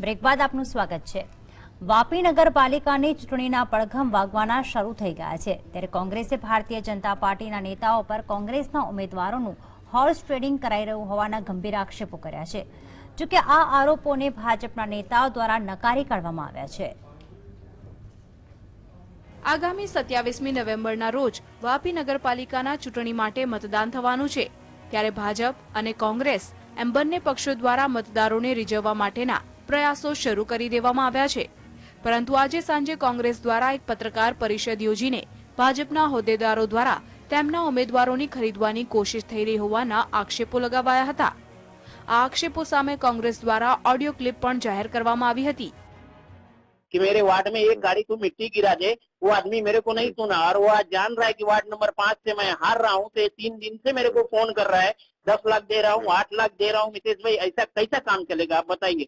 Break બાદ આપનું સ્વાગત છે. વાપી નગરપાલિકાની ચૂંટણીના પડઘમ વાગવાના શરૂ થઈ ગયા છે. ત્યારે કોંગ્રેસે ભારતીય જનતા પાર્ટીના નેતાઓ પર કોંગ્રેસના ઉમેદવારોનું હોર્સ ટ્રેડિંગ કરાઈ રહ્યું હોવાના ગંભીર આક્ષેપો કર્યા છે. જોકે આ આરોપોને ભાજપના નેતાઓ દ્વારા નકારી કાઢવામાં આવ્યા છે. આગામી સત્યાવીસમી નવેમ્બરના રોજ વાપી નગરપાલિકાના ચૂંટણી માટે મતદાન થવાનું છે. ત્યારે ભાજપ અને કોંગ્રેસ એમ બંને પક્ષો દ્વારા મતદારોને રીઝવવા માટેના પ્રયાસો શરૂ કરી દેવામાં આવ્યા છે પરંતુ આજે સાંજે કોંગ્રેસ દ્વારા એક પત્રકાર પરિષદ યોજીને ભાજપના હોદ્દેદારો દ્વારા તેમના ઉમેદવારોની ખરીદવાની કોશિશ થઈ રહી હોવાના આક્ષેપો લગાવાયા હતા આ આક્ષેપો સામે કોંગ્રેસ દ્વારા ઓડિયો ક્લિપ પણ જાહેર કરવામાં આવી હતી कि मेरे वार्ड में एक गाड़ी तू मिट्टी गिरा दे वो आदमी मेरे को नहीं सुना और वो आज जान रहा है कि वार्ड नंबर पाँच से मैं हार रहा हूँ तो ये तीन दिन से मेरे को फोन कर रहा है दस लाख दे रहा हूँ आठ लाख दे रहा हूँ नितेश भाई ऐसा कैसा काम चलेगा आप बताइए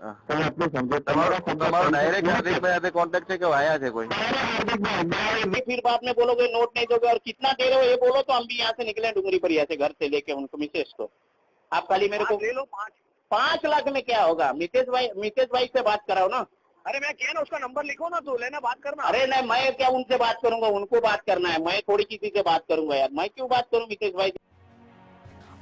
હા. તમે આટલું સમજો તમારો તમારા શબ્દ તમારો ડાયરેક્ટ હાર્દિકભાઈ સાથે કોન્ટેક્ટ છે કે વાયા છે કોઈ હાર્દિકભાઈ direct फिर बाद में बोलोगे नोट नहीं दोगे और कितना दे रहे हो ये बोलो तो हम भी यहाँ से निकले डूंगरी पर यहाँ से घर से लेके उनको मिसेज को आप खाली मेरे को ले लो पाँच पाँच लाख में क्या होगा मितेश भाई मितेश भाई से बात कराओ ना अरे मैं क्या ना उसका नंबर लिखो ना तू लेना बात करना अरे नहीं मैं क्या उनसे बात करूंगा उनको बात करना है मैं थोड़ी किसी से बात करूंगा यार मैं क्यों बात करूं मितेश भाई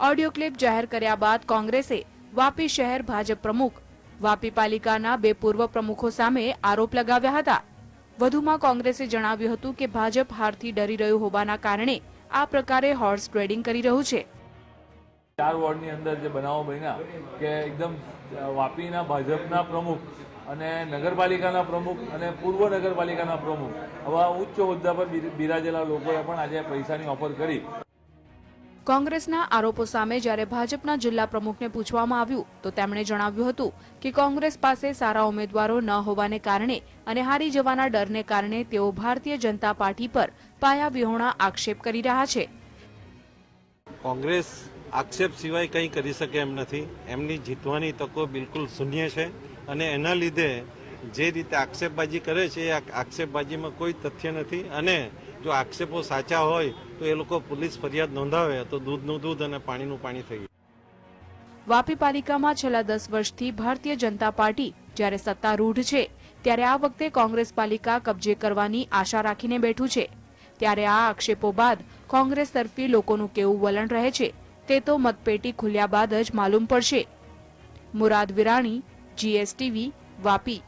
ઓડિયો ક્લિપ જાહેર કર્યા બાદ કોંગ્રેસે વાપી શહેર ભાજપ પ્રમુખ વાપી પાલિકાના બે પૂર્વ પ્રમુખો સામે આરોપ લગાવ્યા હતા. વધુમાં કોંગ્રેસે જણાવ્યું હતું કે ભાજપ હારથી ડરી રહ્યું હોવાના કારણે આ પ્રકારે હોર્સ ટ્રેડિંગ કરી રહ્યું છે. ચાર વોર્ડની અંદર જે બનાવો બન્યા કે એકદમ વાપીના ભાજપના પ્રમુખ અને નગરપાલિકાના પ્રમુખ અને પૂર્વ નગરપાલિકાના પ્રમુખ આવા ઉચ્ચ હોદ્દા પર બિરાજેલા લોકોએ પણ આજે પૈસાની ઓફર કરી. કોંગ્રેસના આરોપો સામે જ્યારે ભાજપના જિલ્લા પ્રમુખને પૂછવામાં આવ્યું, તો તેમણે જણાવ્યું હતું કે કોંગ્રેસ પાસે સારા ઉમેદવારો ન હોવાને કારણે અને હારી જવાના ડરને કારણે તેઓ ભારતીય જનતા પાર્ટી પર પાયાવિહોણા આક્ષેપ કરી રહ્યા છે. કોંગ્રેસ આક્ષેપ સિવાય કંઈ કરી શકે એમ નથી. એમની જીતવાની તકો બિલકુલ શૂન્ય છે અને એના લીધે જે રીતે આક્ષેપબાજી કરે છે, એ આક્ષેપબાજીમાં કોઈ તથ્ય નથી અને જો આક્ષેપો સાચા હોય, તો એ લોકો પોલીસ ફરિયાદ નોંધાવે, તો દૂધનું દૂધ અને પાણીનું પાણી થઈ વાપી પાલિકામાં છેલ્લા દસ વર્ષથી ભારતીય જનતા પાર્ટી જ્યારે સત્તારૂઢ છે, ત્યારે આ વખતે કોંગ્રેસ પાલિકા કબજે કરવાની આશા રાખીને બેઠું છે. ત્યારે આ આક્ષેપો બાદ કોંગ્રેસ તરફી લોકોનું કેવું વલણ રહે છે, તે તો મતપેટી ખુલ્યા બાદ જ માલુમ પડશે. મુરાદ વિરાણી, જીએસટીવી, વાપી.